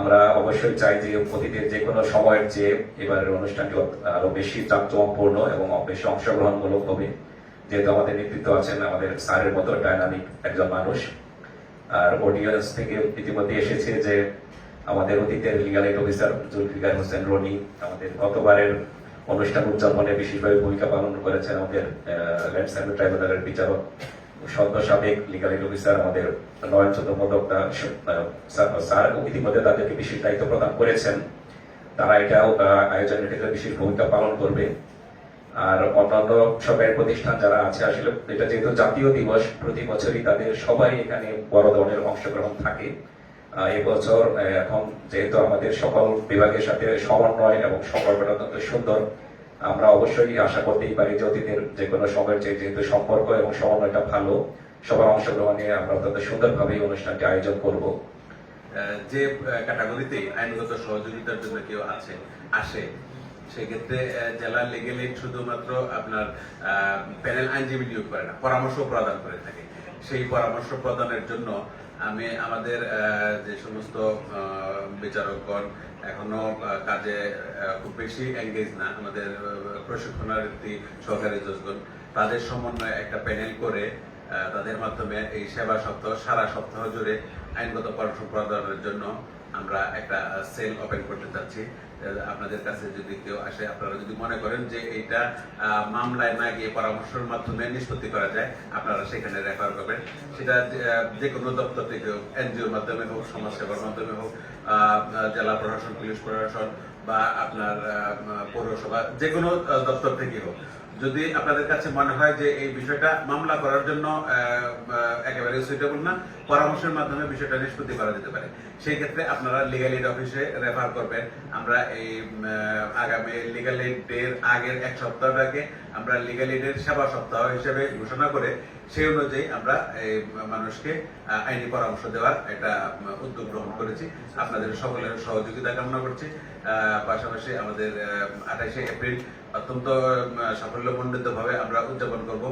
আমরা অবশ্যই চাই যে অতীতের যে কোনো সময়ের চেয়ে এবারের অনুষ্ঠানটি আরও বেশি জাঁকজমকপূর্ণ এবং বেশি অংশগ্রহণমূলক হবে। যেহেতু আমাদের নেতৃত্ব আছেন আমাদের স্যারের মতো ডায়নামিক একজন মানুষ। আর অডিয়েন্স থেকে ইতিমধ্যে এসেছে যে আমাদের অতীতের legal aid officer Zulfikar Hossain Roni আমাদের গতবারের অনুষ্ঠান উদযাপনে বিশেষভাবে ভূমিকা পালন করেছেন আমাদের ল্যান্ড ট্রাইব্যুনালের বিচারক। সদ্য সাবেক লিগাল এইড অফিসার আমাদের নয়ন চন্দ্রমোদক স্যার ইতিমধ্যে তাদেরকে বিশেষ দায়িত্ব প্রদান করেছেন। তারা এটাও আয়োজনের ক্ষেত্রে বিশেষ ভূমিকা পালন করবে। আর অন্যান্য সরকারি প্রতিষ্ঠান যারা আছে, আসলে এটা যেহেতু জাতীয় দিবস, প্রতি বছরই তাদের সবাই এখানে বড় ধরনের অংশগ্রহণ থাকে। এবছর এখন যেহেতু আমাদের সকল বিভাগের সাথে সমন্বয় এবং অত্যন্ত সুন্দর আমরা অবশ্যই আশা করতেই পারি যে অতীতের যে কোনো সময়ের চেয়ে যেহেতু সম্পর্ক এবং সমন্বয়টা ভালো, সবার অংশগ্রহণে আমরা অত্যন্ত সুন্দরভাবে এই অনুষ্ঠানটি আয়োজন করব। যে ক্যাটাগরিতে আইনগত সহযোগিতার জন্য কেউ আছে, আসে, সেক্ষেত্রে জেলা লিগেল শুধুমাত্র আপনার প্যানেল আইনজীবী নিয়োগ করে না পরামর্শ প্রদান করে থাকে। সেই পরামর্শ প্রদানের জন্য আমি আমাদের যে সমস্ত বিচারকগণ এখনও কাজে খুব বেশি এঙ্গেজ না, আমাদের প্রশিক্ষণার্থী সহকারী জজগণ তাদের সমন্বয়ে একটা প্যানেল করে তাদের মাধ্যমে এই সেবা সপ্তাহ, সারা সপ্তাহ জুড়ে আইনগত পরামর্শ প্রদানের জন্য আমরা একটা সেল ওপেন করতে চাচ্ছি। আপনাদের কাছে যদি কেউ আসে, আপনারা যদি মনে করেন যে এইটা মামলায় না গিয়ে পরামর্শের মাধ্যমে নিষ্পত্তি করা যায়, আপনারা সেখানে রেফার করবেন। সেটা যে- কোনো দপ্তর থেকে হোক, এনজিওর মাধ্যমে হোক সমাজ সেবার মাধ্যমে হোক জেলা প্রশাসন, পুলিশ প্রশাসন বা আপনার পৌরসভা, যে কোনো দপ্তর থেকে হোক। যদি আপনাদের কাছে মনে হয় যে এই বিষয়টা মামলা করার জন্য একেবারে সুইটেবল না, পরামর্শের মাধ্যমে বিষয়টা নিষ্পত্তি করা যেতে পারে। সেই ক্ষেত্রে আপনারা লিগাল এইড অফিসে রেফার করবেন। আমরা আগামী লিগাল এইড এর আগের এক সপ্তাহটাকে আমরা লিগাল এইডের সেবা সপ্তাহ হিসেবে ঘোষণা করে সেই অনুযায়ী আমরা এই মানুষকে আইনি পরামর্শ দেওয়ার একটা উদ্যোগ গ্রহণ করেছি। আপনাদের সকলের সহযোগিতা কামনা করছি। পাশাপাশি আমাদের আঠাশে এপ্রিল অত্যন্ত সাফল্যমণ্ডিত ভাবে আমরা উদযাপন করব।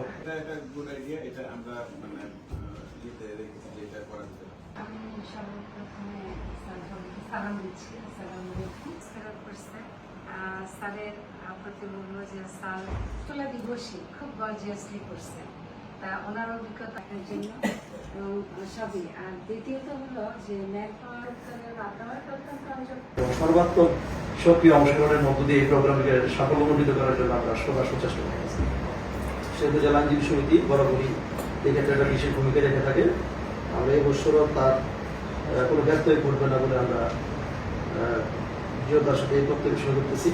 এটা আমরা মানে আহ, ইয়েতে রেখেছি যে এটা করা যেতে পারে। আমি সর্বপ্রথমে স্যারকে সালাম দিচ্ছি আসসালামু আলাইকুম করছে। স্যারের প্রতি তোলা দিবসই খুব গর্জিয়াসলি করছে। তা ওনার অভিজ্ঞতার জন্য সবই। আর দ্বিতীয়ত হলো যে সর্বাত্মক সক্রিয় অংশগ্রহণের মধ্য দিয়ে এই প্রোগ্রামকে সাফল্যমণ্ডিত করার জন্য আমরা সদা সচেষ্ট থাকছি সেহেতু জেলা আইনজীবী সমিতি বরাবরই এই ক্ষেত্রে একটা বিশেষ ভূমিকা রেখে থাকে। আমরা এই বছরও তার কোনো ব্যত্যয় করবে না বলে আমরা জিও সাথে এই বক্তব্য শুরু করতেছি।